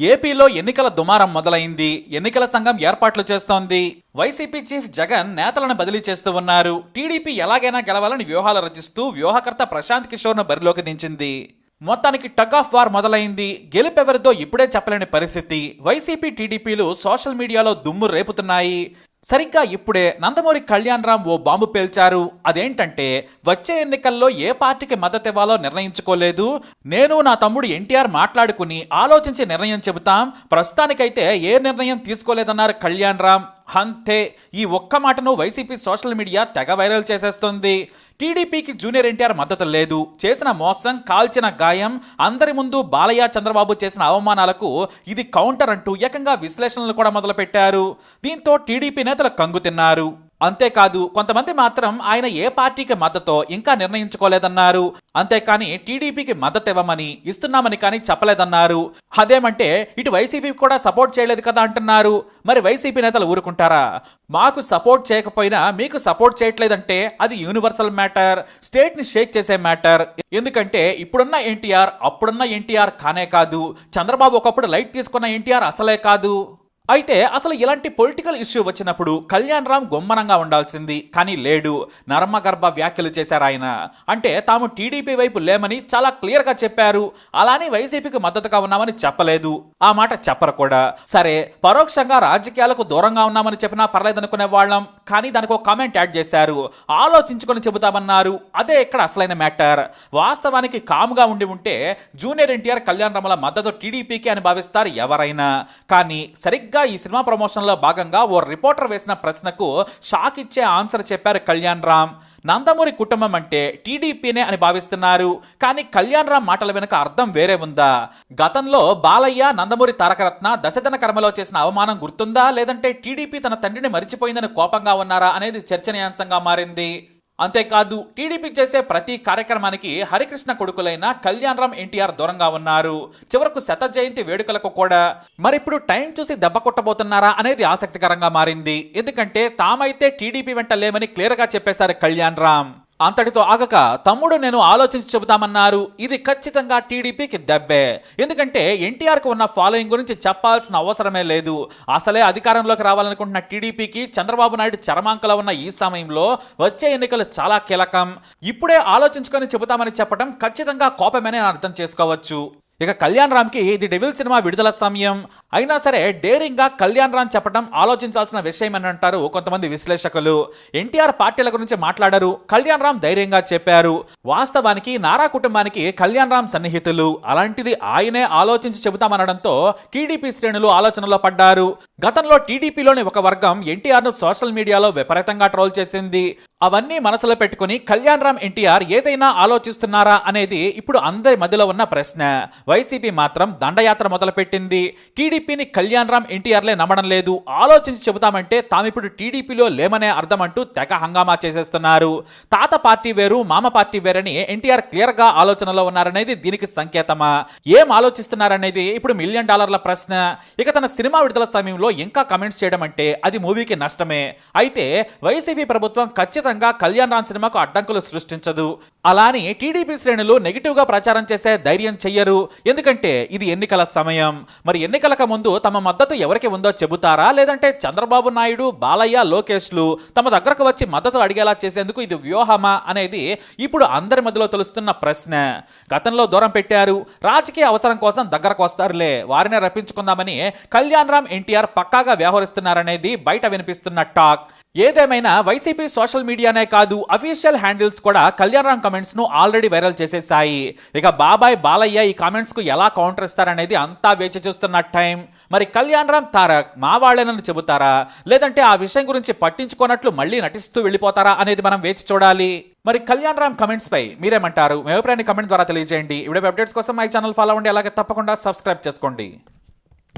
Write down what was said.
ఏపీలో ఎన్నికల దుమారం మొదలైంది. ఎన్నికల సంఘం ఏర్పాట్లు చేస్తోంది. వైసీపీ చీఫ్ జగన్ నేతలను బదిలీ చేస్తూ ఉన్నారు. టీడీపీ ఎలాగైనా గెలవాలని వ్యూహాలు రచిస్తూ వ్యూహకర్త ప్రశాంత్ కిషోర్ను బరిలోకి దించింది. మొత్తానికి టగ్ ఆఫ్ వార్ మొదలైంది. గెలుపెవరితో ఇప్పుడే చెప్పలేని పరిస్థితి. వైసీపీ టీడీపీలు సోషల్ మీడియాలో దుమ్ము రేపుతున్నాయి. సరిగ్గా ఇప్పుడే నందమూరి కళ్యాణ్ రామ్ ఓ బాంబు పేల్చారు. అదేంటంటే వచ్చే ఎన్నికల్లో ఏ పార్టీకి మద్దతు ఇవ్వాలో నిర్ణయించుకోలేదు. నేను నా తమ్ముడు ఎన్టీఆర్ మాట్లాడుకుని ఆలోచించి నిర్ణయం చెబుతాం. ప్రస్తుతానికైతే ఏ నిర్ణయం తీసుకోలేదన్నారు కళ్యాణ్ రామ్ అంతే ఈ ఒక్క మాటను వైసీపీ సోషల్ మీడియా తెగ వైరల్ చేసేస్తుంది. టీడీపీకి జూనియర్ ఎన్టీఆర్ మద్దతు లేదు. చేసిన మోసం కాల్చిన గాయం అందరి ముందు బాలయ్య చంద్రబాబు చేసిన అవమానాలకు ఇది కౌంటర్ అంటూ ఏకంగా విశ్లేషణలు కూడా మొదలుపెట్టారు. దీంతో టీడీపీ నేతలు కంగు తిన్నారు. అంతేకాదు కొంతమంది మాత్రం ఆయన ఏ పార్టీకి మద్దతో ఇంకా నిర్ణయించుకోలేదన్నారు. అంతేకాని టీడీపీకి మద్దతు ఇవ్వమని ఇస్తున్నామని కానీ చెప్పలేదన్నారు. అదేమంటే ఇటు వైసీపీ కూడా సపోర్ట్ చేయలేదు కదా అంటున్నారు. మరి వైసీపీ నేతలు ఊరుకుంటారా? మాకు సపోర్ట్ చేయకపోయినా మీకు సపోర్ట్ చేయట్లేదంటే అది యూనివర్సల్ మ్యాటర్ స్టేట్ని షేక్ చేసే మ్యాటర్. ఎందుకంటే ఇప్పుడున్న ఎన్టీఆర్ అప్పుడున్న ఎన్టీఆర్ కానే కాదు. చంద్రబాబు ఒకప్పుడు లైట్ తీసుకున్న ఎన్టీఆర్ అసలే కాదు. అయితే అసలు ఇలాంటి పొలిటికల్ ఇష్యూ వచ్చినప్పుడు కళ్యాణ్ రామ్ గుమ్మనంగా ఉండాల్సింది కానీ లేడు. నర్మగర్భ వ్యాఖ్యలు చేశారు ఆయన. అంటే తాము టీడీపీ వైపు లేమని చాలా క్లియర్గా చెప్పారు. అలానే వైసీపీకి మద్దతుగా ఉన్నామని చెప్పలేదు. ఆ మాట చెప్పరు కూడా. సరే పరోక్షంగా రాజకీయాలకు దూరంగా ఉన్నామని చెప్పినా పర్లేదనుకునే వాళ్ళం. కానీ దానికి ఒక కామెంట్ యాడ్ చేశారు. ఆలోచించుకొని చెబుతామన్నారు. అదే ఇక్కడ అసలైన మ్యాటర్. వాస్తవానికి కాముగా ఉండి ఉంటే జూనియర్ ఎన్టీఆర్ కళ్యాణ్ రామ్ల మద్దతు టీడీపీకి అని భావిస్తారు ఎవరైనా. కానీ సరిగ్గా ఈ సినిమా ప్రమోషన్లో భాగంగా ఓ రిపోర్టర్ వేసిన ప్రశ్నకు షాక్ ఇచ్చే ఆన్సర్ చెప్పారు కళ్యాణ్ రామ్. నందమూరి కుటుంబం అంటే టీడీపీనే అని భావిస్తున్నారు. కానీ కళ్యాణ్ రామ్ మాటల వెనుక అర్థం వేరే ఉందా? గతంలో బాలయ్య నందమూరి తారకరత్న దశదన కర్మలో చేసిన అవమానం గుర్తుందా? లేదంటే టీడీపీ తన తండ్రిని మరిచిపోయిందని కోపంగా ఉన్నారా? అనేది చర్చనీయాంశంగా మారింది. అంతేకాదు టీడీపీ చేసే ప్రతి కార్యక్రమానికి హరికృష్ణ కొడుకులైన కళ్యాణ్ రామ్ ఎన్టీఆర్ దూరంగా ఉన్నారు. చివరకు శత జయంతి వేడుకలకు కూడా. మరిప్పుడు టైం చూసి దెబ్బ కొట్టబోతున్నారా అనేది ఆసక్తికరంగా మారింది. ఎందుకంటే తామైతే టీడీపీ వెంట లేమని క్లియర్గా చెప్పేశారు కళ్యాణ్ రామ్ అంతటితో ఆగక తమ్ముడు నేను ఆలోచించి చెబుతామన్నారు. ఇది ఖచ్చితంగా టీడీపీకి దెబ్బే. ఎందుకంటే ఎన్టీఆర్కు ఉన్న ఫాలోయింగ్ గురించి చెప్పాల్సిన అవసరమే లేదు. అసలే అధికారంలోకి రావాలనుకుంటున్న టీడీపీకి చంద్రబాబు నాయుడు చరమాంకలో ఉన్న ఈ సమయంలో వచ్చే ఎన్నికలు చాలా కీలకం. ఇప్పుడే ఆలోచించుకొని చెబుతామని చెప్పడం ఖచ్చితంగా కోపమేనే అర్థం చేసుకోవచ్చు. ఇక కళ్యాణ్ రామ్కి ఇది డెవిల్ సినిమా విడుదల సమయం. అయినా సరే డేరింగ్గా కళ్యాణ్ రామ్ చెప్పడం ఆలోచించాల్సిన విషయం అని అంటారు కొంతమంది విశ్లేషకులు. ఎన్టీఆర్ పార్టీల గురించి మాట్లాడారు కళ్యాణ్ రామ్ ధైర్యంగా చెప్పారు. వాస్తవానికి నారా కుటుంబానికి కళ్యాణ్ రామ్ సన్నిహితులు. అలాంటిది ఆయనే ఆలోచించి చెబుతామనడంతో టీడీపీ శ్రేణులు ఆలోచనలో పడ్డారు. గతంలో టీడీపీలోని ఒక వర్గం ఎన్టీఆర్ను సోషల్ మీడియాలో విపరీతంగా ట్రోల్ చేసింది. అవన్నీ మనసులో పెట్టుకుని కళ్యాణ్ రామ్ ఎన్టీఆర్ ఏదైనా ఆలోచిస్తున్నారా అనేది ఇప్పుడు అందరి మధ్యలో ఉన్న ప్రశ్న. వైసీపీ మాత్రం దండయాత్ర మొదలుపెట్టింది. టీడీపీని కళ్యాణ్ రామ్ ఎన్టీఆర్లే నమ్మడం లేదు. ఆలోచించి చెబుతామంటే తామిప్పుడు టీడీపీలో లేమనే అర్థం అంటూ తెగ హంగామా చేసేస్తున్నారు. తాత పార్టీ వేరు మామ పార్టీ వేరని ఎన్టీఆర్ క్లియర్గా ఆలోచనలో ఉన్నారనేది దీనికి సంకేతమా? ఏం ఆలోచిస్తున్నారనేది ఇప్పుడు మిలియన్ డాలర్ల ప్రశ్న. ఇక తన సినిమా విడుదల సమయంలో ఇంకా కమెంట్స్ చేయడం అంటే అది మూవీకి నష్టమే. అయితే వైసీపీ ప్రభుత్వం ఖచ్చితంగా కళ్యాణ్ రామ్ సినిమాకు అడ్డంకులు సృష్టించదు. అలాని టీడీపీ శ్రేణులు నెగిటివ్గా ప్రచారం చేసే ధైర్యం చెయ్యరు. ఎందుకంటే ఇది ఎన్నికల సమయం. మరి ఎన్నికలకు ముందు తమ మద్దతు ఎవరికి ఉందో చెబుతారా? లేదంటే చంద్రబాబు నాయుడు బాలయ్య లోకేష్లు తమ దగ్గరకు వచ్చి మద్దతు అడిగేలా చేసేందుకు ఇది వ్యూహమా అనేది ఇప్పుడు అందరి మధ్యలో తెలుస్తున్న ప్రశ్న. గతంలో దూరం పెట్టారు. రాజకీయ అవసరం కోసం దగ్గరకు వస్తారులే. వారినే రప్పించుకుందామని కళ్యాణ్ రామ్ ఎన్టీఆర్ పక్కాగా వ్యవహరిస్తున్నారనేది బయట వినిపిస్తున్న టాక్. ఏదేమైనా వైసీపీ సోషల్ మీడియానే కాదు అఫీషియల్ హ్యాండిల్స్ కూడా కళ్యాణ్ రామ్ కమెంట్స్ను ఆల్రెడీ వైరల్ చేసేసాయి ఇక బాబాయ్ బాలయ్య ఈ కామెంట్స్కు ఎలా కౌంటర్ ఇస్తారనేది అంతా వేచి చూస్తున్న టైం. మరి కళ్యాణ్ రామ్ తారక్ మా వాళ్ళేనని చెబుతారా? లేదంటే ఆ విషయం గురించి పట్టించుకోనట్లు మళ్ళీ నటిస్తూ వెళ్ళిపోతారా అనేది మనం వేచి చూడాలి. మరి కళ్యాణ్ రామ్ కమెంట్స్ పై మీరేమంటారు? మీ అభిప్రాయాన్ని కమెంట్ ద్వారా తెలియజేయండి. ఇవిడే అప్డేట్స్ కోసం మై ఛానల్ ఫాలో అవ్వండి. అలాగే తప్పకుండా సబ్స్క్రైబ్ చేసుకోండి.